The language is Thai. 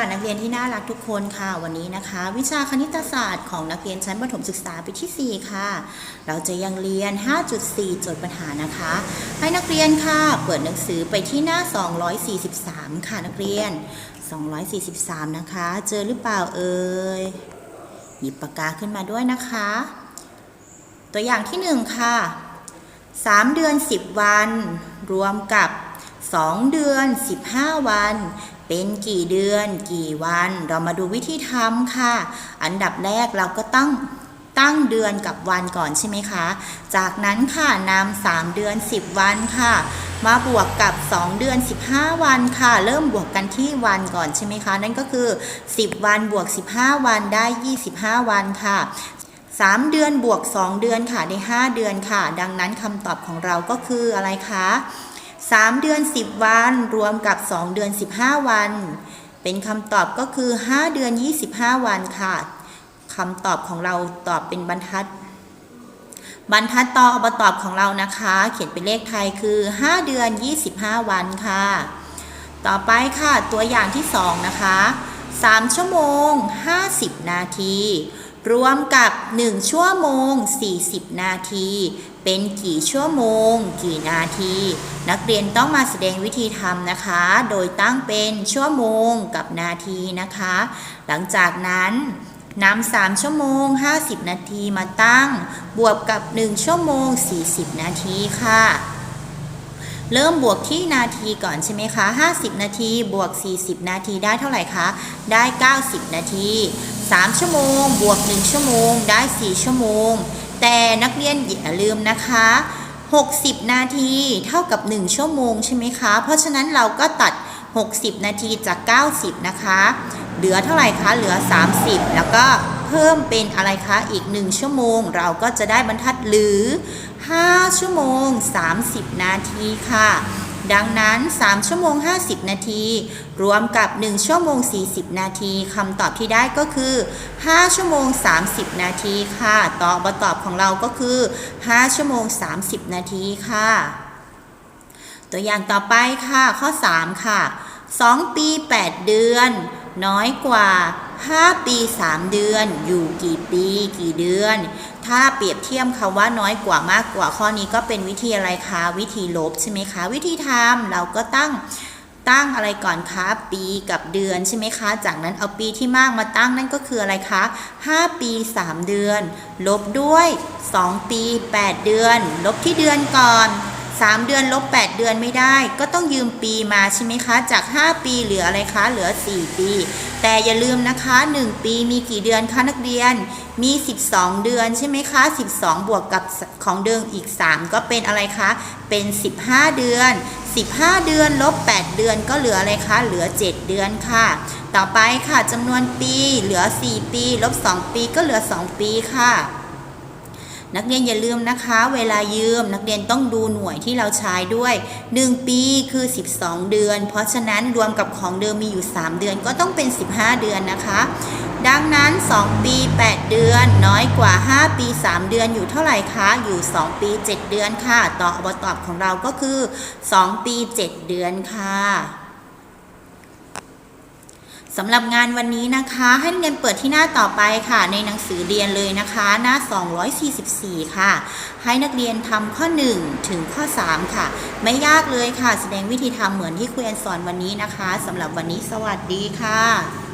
ค่ะนักเรียนที่น่ารักทุกคนค่ะวันนี้นะคะ วิชาคณิตศาสตร์ของนักเรียนชั้นประถมศึกษาปีที่ 4 ค่ะ เราจะยังเรียน 5.4 โจทย์ปัญหานะคะ ให้นักเรียนค่ะ เปิดหนังสือไปที่หน้า 243 ค่ะนักเรียน 243 นะคะ เจอหรือเปล่าเอ่ยหยิบปากกาขึ้นมาด้วยนะคะ ตัวอย่างที่ 1 ค่ะ 3 เดือน 10 วัน รวมกับ 2 เดือน 15 วัน เป็นกี่เดือน กี่วัน เรามาดูวิธีทำค่ะ อันดับแรกเราก็ต้องตั้งเดือนกับวันก่อนใช่ไหมคะ จากนั้นค่ะนำ3เดือน 10 วันค่ะ มาบวกกับ 2 เดือน 15 วันค่ะ เริ่มบวกกันที่วันก่อนใช่ไหมคะ นั่นก็คือ 10 วันบวก 15 วันได้ 25 วันค่ะ3 เดือนบวก 2 เดือนค่ะได้ 5 เดือนค่ะ ดังนั้นคำตอบของเราก็คืออะไรคะ 3 เดือน 10 วัน รวมกับ 2 เดือน 15 วัน เป็นคำตอบก็คือ 5 เดือน 25 วันค่ะคำตอบของเราตอบเป็นบรรทัด บรรทัดต่ออบตอบของเรานะคะ เขียนเป็นเลขไทยคือ 5 เดือน 25 วันค่ะ ต่อไปค่ะตัวอย่างที่ 2 นะคะ 3 ชั่วโมง 50 นาที รวมกับ 1 ชั่วโมง 40 นาที เป็นกี่ชั่วโมง กี่นาที นักเรียนต้องมาแสดงวิธีทำนะคะ โดยตั้งเป็นชั่วโมงกับนาทีนะคะ หลังจากนั้นนำ3ชั่วโมง 50 นาทีมาตั้ง บวกกับ 1 ชั่วโมง 40 นาทีค่ะ เริ่มบวกที่นาทีก่อนใช่ไหมคะ 50 นาทีบวก 40 นาทีได้เท่าไหร่คะ ได้ 90 นาที 3 ชั่วโมง บวก 1 ชั่วโมง ได้ 4 ชั่วโมง แต่นักเรียนอย่าลืมนะคะ 60 นาทีเท่ากับ 1 ชั่วโมงใช่ไหมคะ เพราะฉะนั้นเราก็ตัด 60 นาทีจาก 90 นะคะ เหลือเท่าไหร่คะ เหลือ 30 แล้วก็เพิ่มเป็นอะไรคะ อีก 1 ชั่วโมง เราก็จะได้บรรทัดหรือ 5 ชั่วโมง 30 นาทีค่ะ ดังนั้น 3 ชั่วโมง 50 นาที รวมกับ 1 ชั่วโมง 40 นาทีคำตอบที่ได้ก็คือ 5 ชั่วโมง 30 นาทีค่ะ ตอบบตอบของเราก็คือ 5 ชั่วโมง 30 นาทีค่ะ ตัวอย่างต่อไปค่ะ ข้อ 3 ค่ะ 2 ปี 8 เดือน น้อยกว่า 5 ปี 3 เดือน อยู่กี่ปี กี่เดือน ถ้าเปรียบเทียบคำว่าน้อยกว่ามากกว่าข้อนี้ก็เป็นวิธีอะไรคะ วิธีลบใช่ไหมคะ วิธีทำเราก็ตั้งตั้งอะไรก่อนคะปีกับเดือนใช่ไหมคะ จากนั้นเอาปีที่มากมาตั้งนั่นก็คืออะไรคะ 5 ปี 3 เดือน ลบด้วย 2 ปี 8 เดือน ลบที่เดือนก่อน 3 เดือนลบ 8 เดือนไม่ได้ ก็ต้องยืมปีมาใช่ไหมคะ จาก 5 ปีเหลืออะไรคะ เหลือ 4 ปี แต่อย่าลืมนะคะ 1 ปีมีกี่เดือนคะนักเรียน มี 12 เดือนใช่ไหมคะ 12 บวกกับของเดิมอีก 3 ก็เป็นอะไรคะ เป็น 15 เดือน 15 เดือนลบ 8 เดือนก็เหลืออะไรคะ เหลือ 7 เดือนค่ะ ต่อไปค่ะจำนวนปีเหลือ 4 ปี ลบ 2 ปีก็เหลือ 2 ปีค่ะ นักเรียนอย่าลืมนะคะ เวลายืมนักเรียนต้องดูหน่วยที่เราใช้ด้วย 1 ปีคือ 12 เดือน เพราะฉะนั้นรวมกับของเดิมมีอยู่ 3 เดือนก็ต้องเป็น 15 เดือนนะคะ ดังนั้น 2 ปี 8 เดือน น้อยกว่า 5 ปี 3 เดือนอยู่เท่าไหร่คะอยู่ 2 ปี 7 เดือนค่ะ ต่ออบตอบของเราก็คือ 2 ปี 7 เดือนค่ะ สำหรับงานวันนี้นะคะให้นักเรียนเปิดที่หน้าต่อไปค่ะ ในหนังสือเรียนเลยนะคะ หน้า 244 ค่ะ ให้นักเรียนทำข้อ 1 ถึงข้อ 3 ค่ะ ไม่ยากเลยค่ะ แสดงวิธีทำเหมือนที่ครูแอนสอนวันนี้นะคะสำหรับวันนี้สวัสดีค่ะ